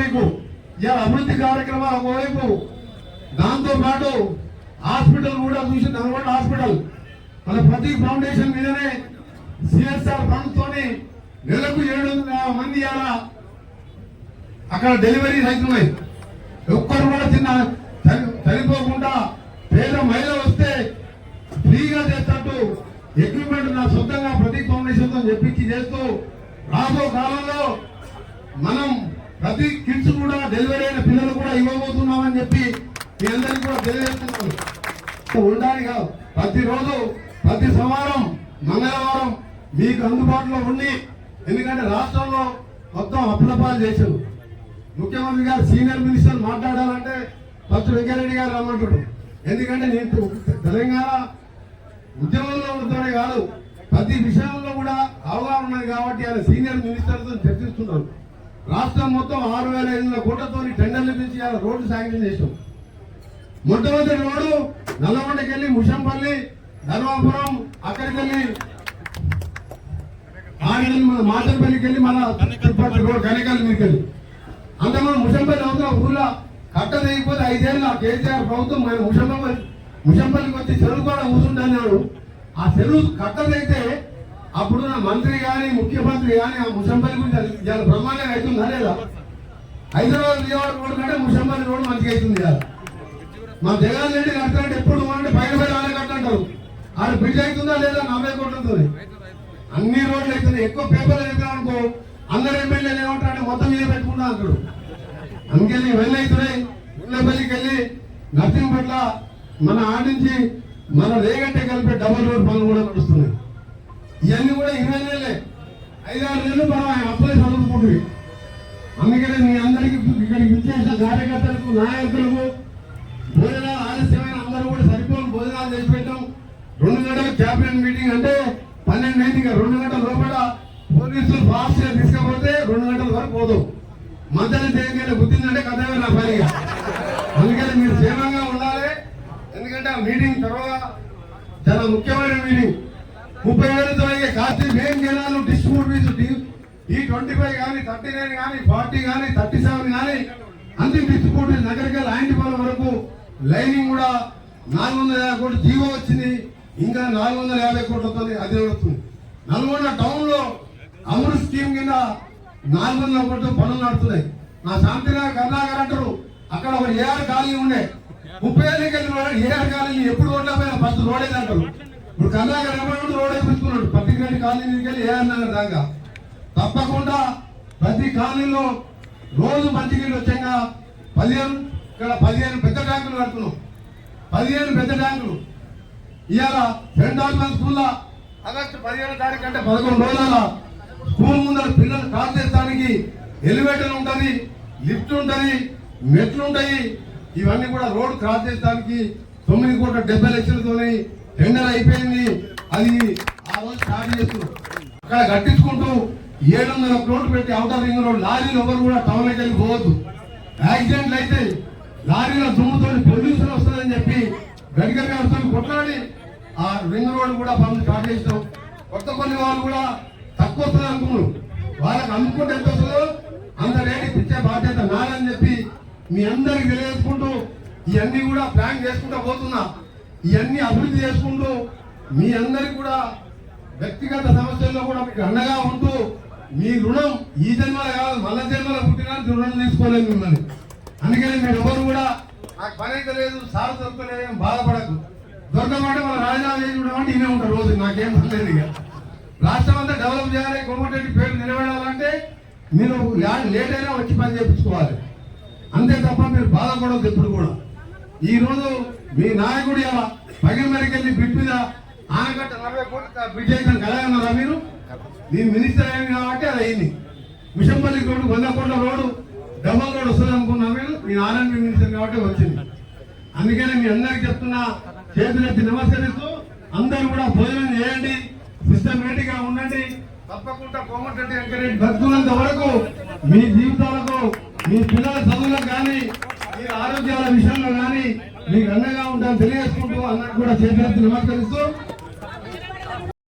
మీకు ఇలా అభివృద్ధి కార్యక్రమాలు ఒకవైపు దాంతో పాటు హాస్పిటల్ కూడా చూసి నల్గొండ హాస్పిటల్. మన ప్రతి ఫౌండేషన్ మీదనే సిఎస్ఆర్ ఫండ్ తోని నెలకు ఏడు వందల మంది అలా అక్కడ డెలివరీ అవుతున్నాయి ఒక్కరు కూడా చిన్న చనిపోకుండా పేద మహిళ వస్తే ఫ్రీగా చేస్తూ ఎక్విప్మెంట్ నా సొంతంగా ప్రతి ఫౌండేషన్తో చెప్పించి చేస్తూ రాబో కాలంలో మనం ప్రతి కిడ్స్ కూడా డెలివరీ అయిన పిల్లలు కూడా ఇవ్వబోతున్నామని చెప్పి మీ అందరికీ కూడా తెలియజేస్తున్నారు. ఉండాలి కాదు ప్రతిరోజు ప్రతి సోమవారం మంగళవారం మీకు అందుబాటులో ఉండి ఎందుకంటే రాష్ట్రంలో మొత్తం అప్పులపాలు చేశారు. ముఖ్యమంత్రి గారు సీనియర్ మినిస్టర్ మాట్లాడాలంటే ఫస్ట్ వెంకయ్యరెడ్డి గారు రమ్మంటాడు ఎందుకంటే నేను తెలంగాణ ఉద్యమంలో ఉంటూనే కాదు ప్రతి విషయంలో కూడా అవగాహన ఉన్నది కాబట్టి ఆయన సీనియర్ మినిస్టర్తో చర్చిస్తున్నారు. రాష్ట్రం మొత్తం ఆరు వేల ఐదు వందల కోట్లతో టెండర్లు పిలిచి రోడ్డు శాంక్షన్ చేసాం మొట్టమొదటి రోడ్డు నల్లగొండకి వెళ్ళి ముషంపల్లి ధర్మాపురం అక్కడికి వెళ్ళి ఆడిని మన వెళ్ళి మన తిరుపతి రోడ్ కనకాల మీదకి వెళ్ళి అంత ముషంపల్లి అవుతున్న ఊళ్ళో కట్ట తెగిపోతే ఐదేళ్ళ కేసీఆర్ ప్రభుత్వం మన ముషంపల్లి ముషంపల్లికి వచ్చి చెరువు కూడా కూర్చుంటున్నాడు ఆ చెరువు కట్టదైతే అప్పుడు నా మంత్రి కానీ ముఖ్యమంత్రి కానీ ఆ ముసంబల్ గురించి చాలా బ్రహ్మాండంగా అవుతుందా లేదా? హైదరాబాద్ విజయవాడ రోడ్ కంటే ముసంబల్ రోడ్ మంచిగా అవుతుంది కదా. మా జగన్ రెడ్డి కట్టాలంటే ఎప్పుడు అంటే పైన పైన ఆడే కట్టంటారు. ఆడ బ్రిడ్జ్ అవుతుందా లేదా నలభై కోట్లు అన్ని రోడ్లు అవుతున్నాయి. ఎక్కువ పేపర్లు అవుతున్నాం అనుకో అందరు ఎమ్మెల్యేలు ఏమంటారంటే మొత్తం మీద పెట్టుకుంటా అంటాడు అందుకని అవుతున్నాయి. ఉల్లపల్లికి వెళ్ళి నర్సింహపట్ల మన ఆడించి మన రేగట్టే కలిపే డబల్ రోడ్ పనులు కూడా నడుస్తున్నాయి. ఇవన్నీ కూడా ఇరవై నెలలే ఐదారు నెలలు మనం ఆయన అప్పులే చదువుకుంటుంది అందుకనే మీ అందరికీ ఇక్కడికి విచ్చేసిన కార్యకర్తలకు నాయకులకు భోజనాలు ఆలస్యమైన అందరూ కూడా సరిపోని భోజనాలు తెచ్చిపెట్టాం రెండు గంటల క్యాబినెట్ మీటింగ్ అంటే పన్నెండు ఐదుగా రెండు గంటల లోపల పోలీసులు ఫాస్ట్గా తీసుకపోతే రెండు గంటల వరకు పోదు మధ్యలో చేయగల గుర్తిందంటే కథమే నా పనిగా అందుకని మీరు క్షేమంగా ఉండాలి. ఎందుకంటే ఆ మీటింగ్ తర్వాత చాలా ముఖ్యమైన మీటింగ్. ముప్పై వేలతో అయ్యే జనాలు డిస్ట్రిబ్యూట్ ఈ ట్వంటీ ఫైవ్ కానీ థర్టీ నైన్ కానీ ఫార్టీ కానీ థర్టీ సెవెన్ కానీ అన్ని డిస్ట్రిబ్యూట్ నగరికల్ ఆయింటిపాలెం వరకు లైనింగ్ కూడా నాలుగు వందల యాభై కోట్లు జీవో వచ్చింది. ఇంకా నాలుగు వందల యాభై కోట్లతో అది వస్తుంది. నల్గొండ టౌన్లో అమృత్ స్కీమ్ కింద నాలుగు వందల కోట్ల పనులు నడుస్తున్నాయి. నా శాంతినగర్ కర్ణాకర్ అంటారు అక్కడ ఒక ఏఆర్ ఖాళీ ఉండే. ముప్పై ఏళ్ళకి వెళ్ళిన ఏఆర్ ఖాళీ ఎప్పుడు రోడ్ల పైన ఫస్ట్ రోడ్ అంటారు? ఇప్పుడు కర్ణాకర్ ఎవరు రోడ్ వేపించుకున్నాడు? పత్తిరెడ్డి కాలనీ మీదకి వెళ్ళి ఏ అన్నారు దాకా తప్పకుండా ప్రతి కాలనీలో రోజు మంచినీళ్ళు వచ్చాక పదిహేను ఇక్కడ పదిహేను పెద్ద ట్యాంకులు కడుతున్నాం. పదిహేను పెద్ద ట్యాంకులు. ఇవాళ రెండు ఆల్మన్ స్కూల్ ఆగస్టు పదిహేను తారీఖు అంటే పదకొండు రోజుల స్కూల్ ముందర పిల్లలు క్రాస్ చేస్తానికి ఎలివేటర్ ఉంటుంది లిఫ్ట్ ఉంటుంది మెట్లు ఉంటాయి. ఇవన్నీ కూడా రోడ్ క్రాస్ చేస్తానికి తొమ్మిది కోట్ల డెబ్బై లక్షలతోనే టెండర్ అయిపోయింది అది ఆ రోజు స్టార్ట్ చేస్తూ అక్కడ కట్టించుకుంటూ ఏడు వందల కోట్లు పెట్టి అవుటర్ రింగ్ రోడ్ లారీలు ఎవరు కూడా టౌన్లోకి వెళ్ళి పోవద్దు. యాక్సిడెంట్లు అయితే లారీల దుమ్ముతో పొల్యూషన్ వస్తుందని చెప్పి గడిగడి వ్యవస్థలు కొట్లాడి ఆ రింగ్ రోడ్ కూడా పనులు స్టార్ట్ చేస్తాం కొత్త పల్లి వాళ్ళు కూడా తక్కువ వస్తుంది అనుకున్నారు. వాళ్ళకి అనుకుంటే ఎంత వస్తుందో అంత రేటు ఇచ్చే బాధ్యత నాదని చెప్పి మీ అందరికి తెలియజేసుకుంటూ ఇవన్నీ కూడా ప్లాన్ చేసుకుంటూ పోతున్నా. ఇవన్నీ అభివృద్ధి చేసుకుంటూ మీ అందరికి కూడా వ్యక్తిగత సమస్యల్లో కూడా మీకు అండగా ఉంటూ మీ రుణం ఈ జన్మలో కాదు మళ్ళా జన్మలో పుట్టినా రుణం తీసుకోలేదు మిమ్మల్ని. అందుకని మీరు ఎవరు కూడా నాకు పని అయితే లేదు సార్ దొరకలేదు ఏం బాధపడకు. దొరకమంటే మన రాజీనామా చేసి ఉండమంటే ఈయన ఉంటారు రోజు నాకేం పర్లేదు ఇక. రాష్ట్రం అంతా డెవలప్ చేయాలి కోమటిరెడ్డి పేరు నిలబడాలంటే మీరు లేట్ అయినా వచ్చి పని చేయించుకోవాలి. అంతే తప్ప మీరు బాధపడవద్దు ఎప్పుడు కూడా. ఈ మీ నాయకుడు ఎలా పగిలి మరికెళ్ళి బిడ్ మీద ఆనకట్ట నలభై కోట్ల బిడ్ చేసిన కలగన్నారా మీరు? నేను మినిస్టర్ అయింది కాబట్టి అది అయింది. మిషంపల్లి రోడ్డు వంద కోట్ల రోడ్డు డబల్ రోడ్ వస్తుంది అనుకున్నా మీరు? నేను ఆర్ఎన్బి మినిస్టర్ కాబట్టి వచ్చింది. అందుకనే మీ అందరికి చెప్తున్నా చేతులెత్తి నమస్కరిస్తూ అందరూ కూడా భోజనం చేయండి సిస్టమేటిక్గా ఉండండి. తప్పకుండా కోమటిరెడ్డి వెంకరెడ్డి బతుకున్నంత వరకు మీ జీవితాలకు మీ పిల్లల చదువులకు కానీ మీ ఆరోగ్యాల విషయంలో కానీ మీకు అండగా ఉంటాను తెలియజేసుకుంటూ అందరికి కూడా చేతులెత్తి నమస్కరిస్తూ